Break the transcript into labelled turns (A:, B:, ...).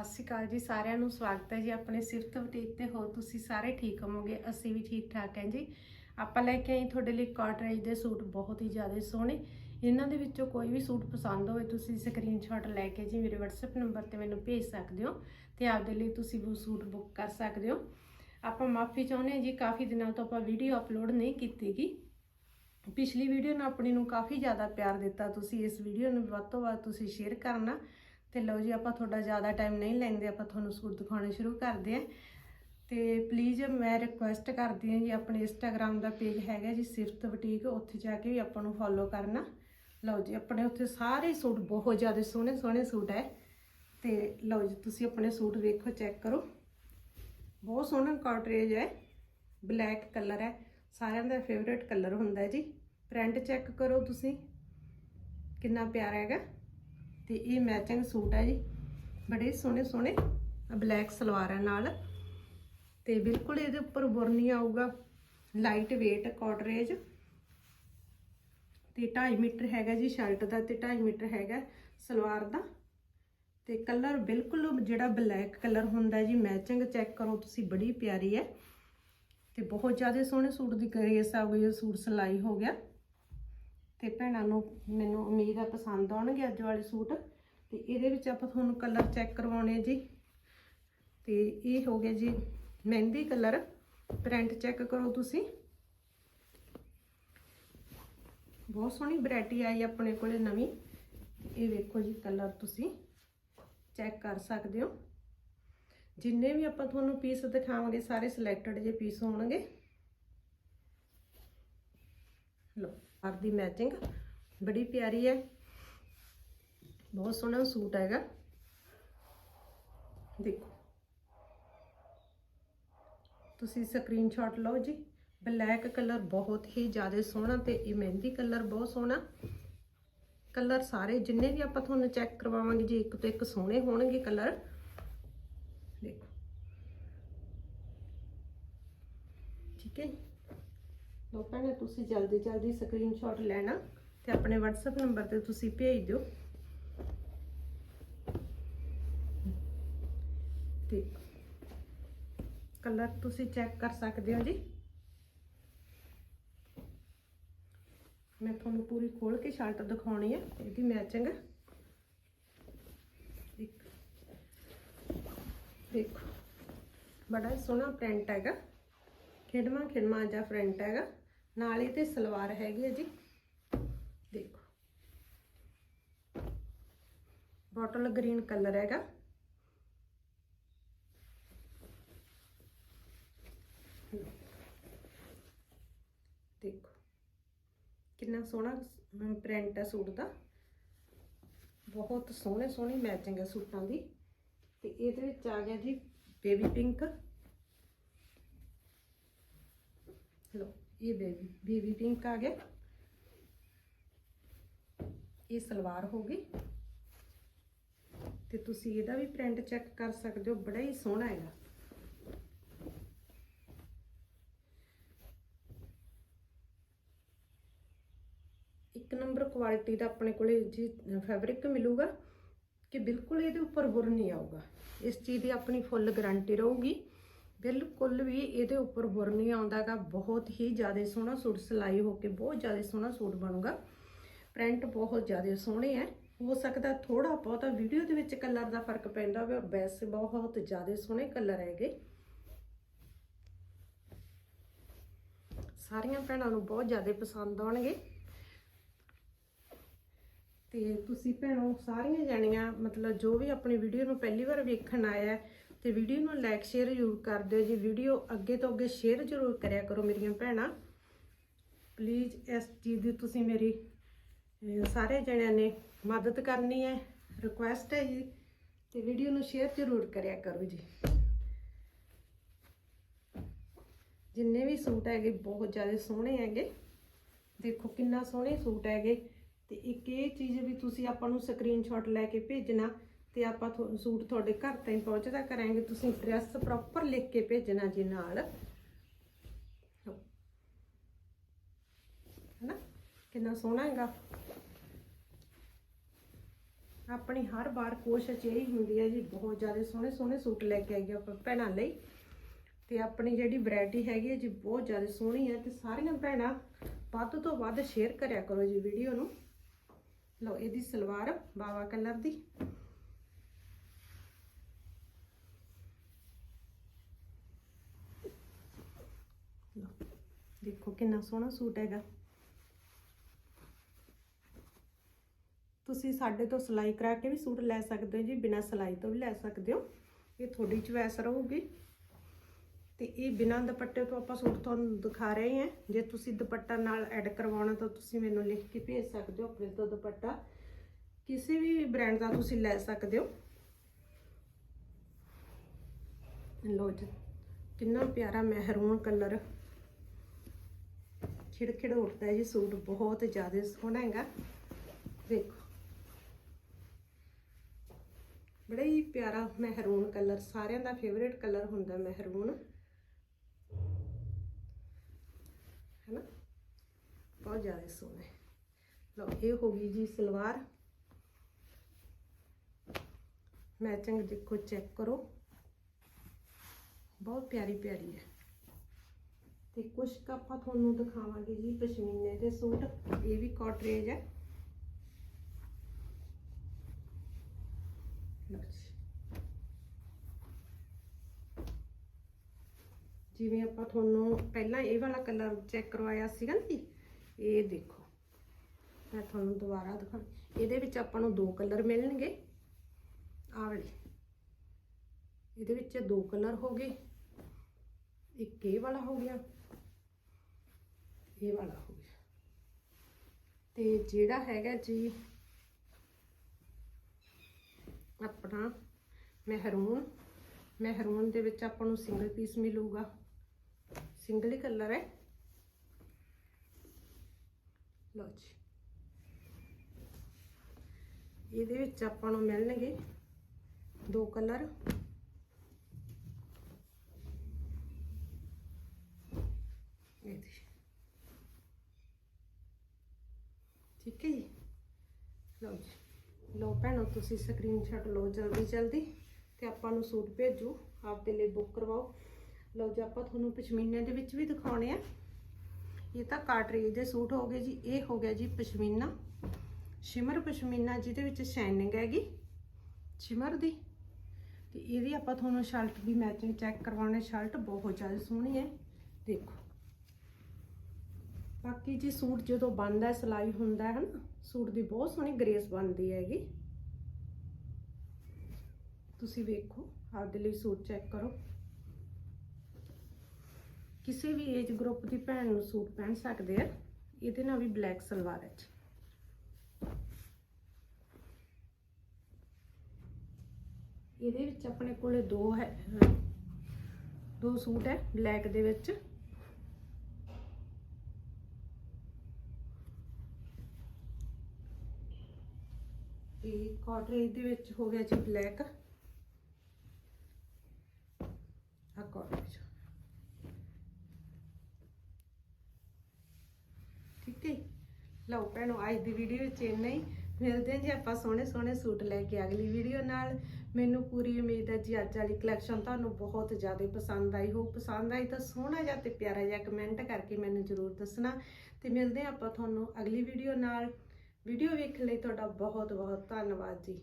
A: ਸਤਿ ਸ਼੍ਰੀ ਅਕਾਲ ਜੀ, ਸਾਰਿਆਂ ਨੂੰ ਸਵਾਗਤ ਹੈ ਜੀ ਆਪਣੇ ਸਿਫਤ ਬੁਟੀਕ ਤੇ। ਹੋ ਤੁਸੀਂ ਸਾਰੇ ਠੀਕ ਹੋਵੋਗੇ? ਅਸੀਂ ਵੀ ਠੀਕ ਠਾਕ ਹਾਂ ਜੀ। ਆਪਾਂ ਲੈ ਕੇ ਆਏ ਤੁਹਾਡੇ ਲਈ ਕਾਟਰੇਜ ਦੇ ਸੂਟ ਬਹੁਤ ਹੀ ਜ਼ਿਆਦਾ ਸੋਹਣੇ। ਇਹਨਾਂ ਦੇ ਵਿੱਚੋਂ ਕੋਈ ਵੀ ਸੂਟ ਪਸੰਦ ਹੋਵੇ, ਤੁਸੀਂ ਸਕਰੀਨਸ਼ਾਟ ਲੈ ਕੇ ਜੀ ਮੇਰੇ WhatsApp ਨੰਬਰ ਤੇ ਮੈਨੂੰ ਭੇਜ ਸਕਦੇ ਹੋ ਤੇ ਆਪਦੇ ਲਈ ਤੁਸੀਂ ਉਹ ਸੂਟ ਬੁੱਕ ਕਰ ਸਕਦੇ ਹੋ। ਆਪਾਂ ਮਾਫੀ ਚਾਹੁੰਦੇ ਹਾਂ ਜੀ, ਕਾਫੀ ਦਿਨਾਂ ਤੋਂ ਆਪਾਂ ਵੀਡੀਓ ਅਪਲੋਡ ਨਹੀਂ ਕੀਤੀਗੀ ਪਿਛਲੀ ਵੀਡੀਓ ਨੂੰ ਆਪਣੀ ਨੂੰ ਕਾਫੀ ਜ਼ਿਆਦਾ ਪਿਆਰ ਦਿੱਤਾ। ਤੁਸੀਂ ਇਸ ਵੀਡੀਓ ਨੂੰ ਵੱਧ ਤੋਂ ਵੱਧ ਤੁਸੀਂ ਸ਼ੇਅਰ ਕਰਨਾ। ਤੇ ਲਓ ਜੀ, ਆਪਾਂ ਤੁਹਾਡਾ ਜ਼ਿਆਦਾ ਟਾਈਮ ਨਹੀਂ ਲੈਂਦੇ, ਆਪਾਂ ਤੁਹਾਨੂੰ ਸੂਟ ਦਿਖਾਉਣੇ ਸ਼ੁਰੂ ਕਰਦੇ ਹਾਂ। ਤੇ ਪਲੀਜ਼ ਮੈਂ ਰਿਕੁਐਸਟ ਕਰਦੀ ਹਾਂ ਜੀ, ਆਪਣੇ ਇੰਸਟਾਗ੍ਰam ਦਾ ਪੇਜ ਹੈਗਾ ਜੀ, ਸਿਫਤ ਬੁਟੀਕ, ਉੱਥੇ ਜਾ ਕੇ ਵੀ ਆਪਾਂ ਨੂੰ ਫੋਲੋ ਕਰਨਾ। ਲਓ ਜੀ, ਆਪਣੇ ਉੱਥੇ ਸਾਰੇ ਸੂਟ ਬਹੁਤ ਜ਼ਿਆਦਾ ਸੋਹਣੇ ਸੋਹਣੇ ਸੂਟ ਹੈ। ਤੇ ਲਓ ਜੀ, ਤੁਸੀਂ ਆਪਣੇ ਸੂਟ ਵੇਖੋ ਚੈੱਕ ਕਰੋ। ਬਹੁਤ ਸੋਹਣਾ ਕਾਟਰੇਜ ਹੈ ਬਲੈਕ ਕਲਰ ਹੈ। ਸਾਰਿਆਂ ਦਾ ਫੇਵਰੇਟ ਕਲਰ ਹੁੰਦਾ ਜੀ। ਪ੍ਰਿੰਟ ਚੈੱਕ ਕਰੋ ਤੁਸੀਂ, ਕਿੰਨਾ ਪਿਆਰਾ ਹੈਗਾ। ਤੇ ਇਹ ਮੈਚਿੰਗ ਸੂਟ ਹੈ ਜੀ। ਬੜੇ ਸੋਹਣੇ ਸੋਹਣੇ ਬਲੈਕ ਸਲਵਾਰ ਹੈ ਨਾਲ। ਤੇ ਬਿਲਕੁਲ ਇਹਦੇ ਉੱਪਰ ਬੁਰਨੀ ਆਊਗਾ। ਲਾਈਟ weight ਕਾਟਰੇਜ ਤੇ 2.5 ਮੀਟਰ ਹੈਗਾ ਜੀ ਸ਼ਰਟ ਦਾ ਤੇ 2.5 ਮੀਟਰ ਹੈਗਾ ਸਲਵਾਰ ਦਾ। ਤੇ ਕਲਰ ਬਿਲਕੁਲ ਜਿਹੜਾ ਬਲੈਕ ਕਲਰ ਹੁੰਦਾ ਜੀ ਮੈਚਿੰਗ ਚੈੱਕ ਕਰੋ ਤੁਸੀਂ, ਬੜੀ ਪਿਆਰੀ ਹੈ। ਤੇ ਬਹੁਤ ਜ਼ਿਆਦਾ ਸੋਹਣੇ ਸੂਟ ਦੀ ਗ੍ਰੇਸ ਆ ਗਈ ਸੂਟ ਸਿਲਾਈ ਹੋ ਗਿਆ। ਤੇ ਭੈਣਾਂ ਨੂੰ ਮੈਨੂੰ ਉਮੀਦ ਹੈ ਪਸੰਦ ਆਉਣਗੇ ਅੱਜ ਵਾਲੇ ਸੂਟ। ਤੇ ਇਹਦੇ ਵਿੱਚ ਆਪਾਂ ਤੁਹਾਨੂੰ ਕਲਰ ਚੈੱਕ ਕਰਵਾਉਣੇ ਜੀ। ਤੇ ਇਹ ਹੋ ਗਿਆ ਜੀ ਮਹਿੰਦੀ ਕਲਰ ਪ੍ਰਿੰਟ ਚੈੱਕ ਕਰੋ ਤੁਸੀਂ। ਬਹੁਤ ਸੋਹਣੀ ਵੈਰਾਈਟੀ ਆਈ ਆਪਣੇ ਕੋਲੇ ਨਵੀਂ। ਇਹ ਵੇਖੋ ਜੀ ਕਲਰ ਤੁਸੀਂ। ਚੈੱਕ ਕਰ ਸਕਦੇ ਹੋ। ਜਿੰਨੇ ਵੀ ਆਪਾਂ ਤੁਹਾਨੂੰ ਪੀਸ ਦਿਖਾਵਾਂਗੇ, ਸਾਰੇ ਸਿਲੈਕਟਡ ਜੇ ਪੀਸ ਹੋਣਗੇ। ਲੋ ਆਰ ਦੀ ਮੈਚਿੰਗ। ਬੜੀ ਪਿਆਰੀ ਹੈ। ਬਹੁਤ ਸੋਹਣਾ ਸੂਟ ਹੈਗਾ। ਦੇਖੋ। ਤੁਸੀਂ ਸਕਰੀਨਸ਼ਾਟ ਲਓ ਜੀ। ਬਲੈਕ ਕਲਰ ਬਹੁਤ ਹੀ ਜ਼ਿਆਦਾ ਸੋਹਣਾ ਤੇ ਇਹ ਮਹਿੰਦੀ ਕਲਰ ਬਹੁਤ ਸੋਹਣਾ। ਕਲਰ ਸਾਰੇ ਜਿੰਨੇ ਵੀ ਆਪਾਂ ਤੁਹਾਨੂੰ ਚੈੱਕ ਕਰਵਾਵਾਂਗੇ ਜੀ ਇੱਕ ਤੋਂ ਇੱਕ ਸੋਹਣੇ ਹੋਣਗੇ ਕਲਰ ਦੇਖੋ। ਠੀਕ ਹੈ। ਲੋ ਭੈਣੇ, ਤੁਸੀਂ ਜਲਦੀ ਜਲਦੀ ਸਕਰੀਨਸ਼ਾਟ ਲੈਣਾ ਤੇ ਆਪਣੇ WhatsApp ਨੰਬਰ ਤੇ ਤੁਸੀਂ ਭੇਜ ਦਿਓ। ਤੇ ਕਲਰ ਤੁਸੀਂ ਚੈੱਕ ਕਰ ਸਕਦੇ ਹੋ ਜੀ। ਮੈਂ ਤੁਹਾਨੂੰ ਪੂਰੀ ਖੋਲ ਕੇ ਸ਼ਰਟ ਦਿਖਾਉਣੀ ਹੈ ਇਹਦੀ ਮੈਚਿੰਗ ਇੱਕ ਦੇਖੋ। ਬੜਾ ਸੋਹਣਾ ਪ੍ਰਿੰਟ ਹੈਗਾ। ਖਿੜਮਾ ਖਿੜਮਾ ਜਾਂ ਪ੍ਰਿੰਟ ਹੈਗਾ। ਨਾਲੇ ਹੀ ਤੇ ਸਲਵਾਰ ਹੈਗੀ ਹੈ ਜੀ। ਦੇਖੋ। ਬੋਟਲ ਗ੍ਰੀਨ ਕਲਰ ਹੈਗਾ। ਦੇਖੋ। ਕਿੰਨਾ ਸੋਹਣਾ ਪ੍ਰਿੰਟ ਹੈ ਸੂਟ ਦਾ। ਬਹੁਤ ਸੋਹਣੇ ਸੋਹਣੀ ਮੈਚਿੰਗ ਹੈ ਸੂਟਾਂ ਦੀ। ਤੇ ਇਹਦੇ ਵਿੱਚ ਆ ਗਿਆ ਜੀ ਬੇਬੀ ਪਿੰਕ। ਲੋ ਇਹ ਬੇਬੀ ਬੇਬੀ ਪਿੰਕ ਆ ਗਿਆ ਇਹ ਸਲਵਾਰ ਹੋ ਗਈ। ਤੇ ਤੁਸੀਂ ਇਹਦਾ ਵੀ ਪ੍ਰਿੰਟ ਚੈੱਕ ਕਰ ਸਕਦੇ ਹੋ, ਬੜਾ ਹੀ ਸੋਹਣਾ ਹੈਗਾ। ਇੱਕ ਨੰਬਰ ਕੁਆਲਿਟੀ ਦਾ ਆਪਣੇ ਕੋਲੇ ਜੀ, ਫੈਬਰਿਕ ਮਿਲੂਗਾ ਕਿ ਬਿਲਕੁਲ ਇਹਦੇ ਉੱਪਰ ਬੁਰ ਨਹੀਂ ਆਊਗਾ। ਇਸ ਚੀਜ਼ ਦੀ ਆਪਣੀ ਫੁੱਲ ਗਾਰੰਟੀ ਰਹੂਗੀ। ਬਿਲਕੁਲ ਵੀ ਇਹਦੇ ਉੱਪਰ ਬੁਰ ਨਹੀਂ ਆਉਂਦਾਗਾ ਬਹੁਤ ਹੀ ਜ਼ਿਆਦਾ ਸੋਹਣਾ ਸੂਟ, ਸਿਲਾਈ ਹੋ ਕੇ ਬਹੁਤ ਜ਼ਿਆਦਾ ਸੋਹਣਾ ਸੂਟ ਬਣੂਗਾ। ਪ੍ਰਿੰਟ ਬਹੁਤ ਜ਼ਿਆਦਾ ਸੋਹਣੇ ਹੈ ਹੋ ਸਕਦਾ ਥੋੜਾ ਬਹੁਤਾ ਵੀਡੀਓ ਦੇ ਵਿੱਚ ਕਲਰ ਦਾ ਫ਼ਰਕ ਪੈਂਦਾ ਹੋਵੇ ਵੈਸੇ ਬਹੁਤ ਜ਼ਿਆਦਾ ਸੋਹਣੇ ਕਲਰ ਹੈਗੇ। ਸਾਰੀਆਂ ਭੈਣਾਂ ਨੂੰ ਬਹੁਤ ਜ਼ਿਆਦਾ ਪਸੰਦ ਆਉਣਗੇ। ਤੇ ਤੁਸੀਂ ਭੈਣੋ, ਸਾਰੀਆਂ ਜਾਣੀਆਂ, ਮਤਲਬ ਜੋ ਵੀ ਆਪਣੀ ਵੀਡੀਓ ਨੂੰ ਪਹਿਲੀ ਵਾਰ ਵੇਖਣ ਆਇਆ ਤੇ ਵੀਡੀਓ ਨੂੰ ਲਾਈਕ ਸ਼ੇਅਰ ਜ਼ਰੂਰ ਕਰ ਦਿਓ ਜੀ। ਵੀਡੀਓ ਅੱਗੇ ਤੋਂ ਅੱਗੇ ਸ਼ੇਅਰ ਜ਼ਰੂਰ ਕਰਿਆ ਕਰੋ ਮੇਰੀਆਂ ਭੈਣਾਂ। ਪਲੀਜ਼ ਇਸ ਚੀਜ਼ ਦੀ ਤੁਸੀਂ ਮੇਰੀ ਸਾਰੇ ਜਣਿਆਂ ਨੇ ਮਦਦ ਕਰਨੀ ਹੈ। ਰਿਕੁਐਸਟ ਹੈ ਜੀ। ਤੇ ਵੀਡੀਓ ਨੂੰ ਸ਼ੇਅਰ ਜ਼ਰੂਰ ਕਰਿਆ ਕਰੋ ਜੀ। ਜਿੰਨੇ ਵੀ ਸੂਟ ਹੈਗੇ, ਬਹੁਤ ਜ਼ਿਆਦਾ ਸੋਹਣੇ ਹੈਗੇ। ਦੇਖੋ ਕਿੰਨਾ ਸੋਹਣੇ ਸੂਟ ਹੈਗੇ। ਤੇ ਇੱਕ ਇਹ ਚੀਜ਼ ਵੀ ਤੁਸੀਂ ਆਪਾਂ ਨੂੰ ਸਕਰੀਨਸ਼ਾਟ ਲੈ ਕੇ ਭੇਜਣਾ। ਤੇ ਆਪਾਂ ਥੋ- ਸੂਟ ਤੁਹਾਡੇ ਘਰ ਤਾਈਂ ਪਹੁੰਚਦਾ ਕਰਾਂਗੇ। ਤੁਸੀਂ ਐਡਰੈਸ ਪ੍ਰੋਪਰ ਲਿਖ ਕੇ ਭੇਜਣਾ ਜੀ ਨਾਲ। ਹਨਾ? ਕਿੰਨਾ ਸੋਹਣਾ ਹੈਗਾ। ਆਪਣੀ ਹਰ ਵਾਰ ਕੋਸ਼ਿਸ਼ ਇਹੀ ਹੁੰਦੀ ਹੈ ਜੀ, ਬਹੁਤ ਜ਼ਿਆਦਾ ਸੋਹਣੇ ਸੋਹਣੇ ਸੂਟ ਲੈ ਕੇ ਆਈਏ ਆਪਾਂ ਭੈਣਾਂ ਲਈ। ਤੇ ਆਪਣੀ ਜਿਹੜੀ ਵੈਰਾਈਟੀ ਹੈਗੀ ਹੈ ਜੀ, ਬਹੁਤ ਜ਼ਿਆਦਾ ਸੋਹਣੀ ਹੈ ਤੇ ਸਾਰੀਆਂ ਭੈਣਾਂ ਵੱਧ ਤੋਂ ਵੱਧ ਸ਼ੇਅਰ ਕਰਿਆ ਕਰੋ ਜੀ ਵੀਡੀਓ ਨੂੰ। ਲਓ, ਇਹਦੀ ਸਲਵਾਰ ਬਾਵਾ ਕਲਰ ਦੀ ਲਓ, ਦੇਖੋ ਕਿੰਨਾ ਸੋਹਣਾ ਸੂਟ ਹੈਗਾ। ਤੁਸੀਂ ਸਾਡੇ ਤੋਂ ਸਿਲਾਈ ਕਰਾ ਕੇ ਵੀ ਸੂਟ ਲੈ ਸਕਦੇ ਹੋ ਜੀ, ਬਿਨਾਂ ਸਿਲਾਈ ਤੋਂ ਵੀ ਲੈ ਸਕਦੇ ਹੋ। ਇਹ ਤੁਹਾਡੀ ਚੁਆਇਸ ਰਹੂਗੀ। ਤੇ ਇਹ ਬਿਨਾਂ ਦੁਪੱਟੇ ਤੋਂ ਆਪਾਂ ਸੂਟ ਤੁਹਾਨੂੰ ਦਿਖਾ ਰਹੇ ਹਾਂ। ਜੇ ਤੁਸੀਂ ਦੁਪੱਟਾ ਨਾਲ ਐਡ ਕਰਵਾਉਣਾ ਤਾਂ ਤੁਸੀਂ ਮੈਨੂੰ ਲਿਖ ਕੇ ਭੇਜ ਸਕਦੇ ਹੋ ਆਪਣੇ ਤੋਂ ਦੁਪੱਟਾ। ਕਿਸੇ ਵੀ ਬ੍ਰਾਂਡ ਦਾ ਤੁਸੀਂ ਲੈ ਸਕਦੇ ਹੋ। ਲੋ ਜੀ, ਕਿੰਨਾ ਪਿਆਰਾ ਮਹਿਰੂਨ ਕਲਰ। ਖਿੜਖਿੜ ਉੱਠਦਾ ਜੀ ਸੂਟ ਬਹੁਤ ਜ਼ਿਆਦਾ ਸੋਹਣਾ ਹੈਗਾ। ਦੇਖੋ। ਬੜਾ ਹੀ ਪਿਆਰਾ ਮਹਿਰੂਨ ਕਲਰ, ਸਾਰਿਆਂ ਦਾ ਫੇਵਰੇਟ ਕਲਰ ਹੁੰਦਾ ਮਹਿਰੂਨ। ਹੈਨਾ? ਬਹੁਤ ਜ਼ਿਆਦਾ ਸੋਹਣਾ ਹੈ। ਲਓ, ਇਹ ਹੋ ਗਈ ਜੀ ਸਲਵਾਰ। ਮੈਚਿੰਗ ਦੇਖੋ ਚੈੱਕ ਕਰੋ। ਬਹੁਤ ਪਿਆਰੀ ਪਿਆਰੀ ਹੈ। ਤੇ ਕੁਝ ਕੁ ਆਪਾਂ ਤੁਹਾਨੂੰ ਦਿਖਾਵਾਂਗੇ ਜੀ ਪਸ਼ਮੀਨੇ ਦੇ ਸੂਟ, ਇਹ ਵੀ ਕਾਟਰੇਜ ਹੈ। ਜਿਵੇਂ ਆਪਾਂ ਤੁਹਾਨੂੰ ਪਹਿਲਾਂ ਇਹ ਵਾਲਾ ਕਲਰ ਚੈੱਕ ਕਰਵਾਇਆ ਸੀਗਾ ਨਾ ਜੀ, ਇਹ ਦੇਖੋ। ਮੈਂ ਤੁਹਾਨੂੰ ਦੁਬਾਰਾ ਦਿਖਾ ਇਹਦੇ ਵਿੱਚ ਆਪਾਂ ਨੂੰ ਦੋ ਕਲਰ ਮਿਲਣਗੇ। ਆਹ ਵਾਲੇ। ਇਹਦੇ ਵਿੱਚ ਦੋ ਕਲਰ ਹੋ ਗਏ। ਇੱਕ ਇਹ ਵਾਲਾ ਹੋ ਗਿਆ। ਇਹ ਵਾਲਾ ਹੋ ਗਿਆ। ਤੇ ਜਿਹੜਾ ਹੈਗਾ ਜੀ ਆਪਣਾ ਮਹਿਰੂਨ ਮਹਿਰੂਨ ਦੇ ਵਿੱਚ ਆਪਾਂ ਨੂੰ ਸਿੰਗਲ ਪੀਸ ਮਿਲੂਗਾ। ਸਿੰਗਲ ਹੀ ਕਲਰ ਹੈ। ਲਓ ਜੀ। ਇਹਦੇ ਵਿੱਚ ਆਪਾਂ ਨੂੰ ਮਿਲਣਗੇ ਦੋ ਕਲਰ ਇਹ ਦੇਖੋ। ਠੀਕ ਹੈ ਜੀ? ਲਓ ਜੀ। ਲਓ ਭੈਣੋ, ਤੁਸੀਂ ਸਕਰੀਨਸ਼ਾਟ ਲਓ ਜਲਦੀ ਜਲਦੀ ਤੇ ਆਪਾਂ ਨੂੰ ਸੂਟ ਭੇਜੋ। ਆਪਦੇ ਲਈ ਬੁੱਕ ਕਰਵਾਓ। ਲਓ ਜੀ, ਆਪਾਂ ਤੁਹਾਨੂੰ ਪਸ਼ਮੀਨੇ ਦੇ ਵਿੱਚ ਵੀ ਦਿਖਾਉਣੇ ਆ। ਇਹ ਤਾਂ ਕਾਟਰੇਜ ਦੇ ਸੂਟ ਹੋ ਗਏ ਜੀ। ਇਹ ਹੋ ਗਿਆ ਜੀ ਪਸ਼ਮੀਨਾ। ਸ਼ਿਮਰ ਪਸ਼ਮੀਨਾ ਜਿਹਦੇ ਵਿੱਚ ਸ਼ਾਈਨਿੰਗ ਹੈਗੀ। ਸ਼ਿਮਰ ਦੀ। ਤੇ ਇਹਦੀ ਆਪਾਂ ਤੁਹਾਨੂੰ ਸ਼ਰਟ ਦੀ ਮੈਚਿੰਗ ਚੈੱਕ ਕਰਵਾਉਣੇ। ਸ਼ਰਟ ਬਹੁਤ ਜ਼ਿਆਦਾ ਸੋਹਣੀ ਹੈ। ਦੇਖੋ। ਬਾਕੀ ਜੀ ਸੂਟ ਜਦੋਂ ਬਣਦਾ ਹੈ, ਸਿਲਾਈ ਹੁੰਦਾ ਹੈ ਨਾ ਸੂਟ ਦੀ ਬਹੁਤ ਸੋਹਣੀ ਗ੍ਰੇਸ ਬਣਦੀ ਹੈਗੀ। ਤੁਸੀਂ ਵੇਖੋ ਆਪਦੇ ਲਈ ਸੂਟ ਚੈੱਕ ਕਰੋ। ਕਿਸੇ ਵੀ ਏਜ ਗਰੁੱਪ ਦੀ ਭੈਣ ਨੂੰ ਸੂਟ ਪਹਿਨ ਸਕਦੇ ਆ। ਇਹਦੇ ਨਾਲ ਵੀ ਬਲੈਕ ਸਲਵਾਰ ਹੈ ਇਹਦੇ ਵਿੱਚ ਆਪਣੇ ਕੋਲੇ ਦੋ ਹੈ ਦੋ ਸੂਟ ਹੈ ਬਲੈਕ ਦੇ ਵਿੱਚ। ਇਹ ਕਾਟਰੇਜ ਦੇ ਵਿੱਚ ਹੋ ਗਿਆ ਜੀ ਬਲੈਕ ਆ ਕਾਟਰੇਜ ਠੀਕ ਹੈ? ਲਓ ਭੈਣੋ, ਅੱਜ ਦੀ ਵੀਡੀਓ ਵਿੱਚ ਇੰਨਾ ਹੀ। ਮਿਲਦੇ ਹਾਂ ਜੀ ਆਪਾਂ ਸੋਹਣੇ ਸੋਹਣੇ ਸੂਟ ਲੈ ਕੇ ਅਗਲੀ ਵੀਡੀਓ ਨਾਲ। ਮੈਨੂੰ ਪੂਰੀ ਉਮੀਦ ਹੈ ਜੀ ਅੱਜ ਵਾਲੀ ਕਲੈਕਸ਼ਨ ਤੁਹਾਨੂੰ ਬਹੁਤ ਜ਼ਿਆਦਾ ਪਸੰਦ ਆਈ ਹੋ ਪਸੰਦ ਆਈ ਤਾਂ ਸੋਹਣਾ ਜਿਹਾ ਤੇ ਪਿਆਰਾ ਜਿਹਾ ਕਮੈਂਟ ਕਰਕੇ ਮੈਨੂੰ ਜ਼ਰੂਰ ਦੱਸਣਾ। ਤੇ ਮਿਲਦੇ ਹਾਂ ਆਪਾਂ ਤੁਹਾਨੂੰ ਅਗਲੀ ਵੀਡੀਓ ਨਾਲ। ਵੀਡੀਓ ਵੇਖਣ ਲਈ ਤੁਹਾਡਾ ਬਹੁਤ ਬਹੁਤ ਧੰਨਵਾਦ ਜੀ।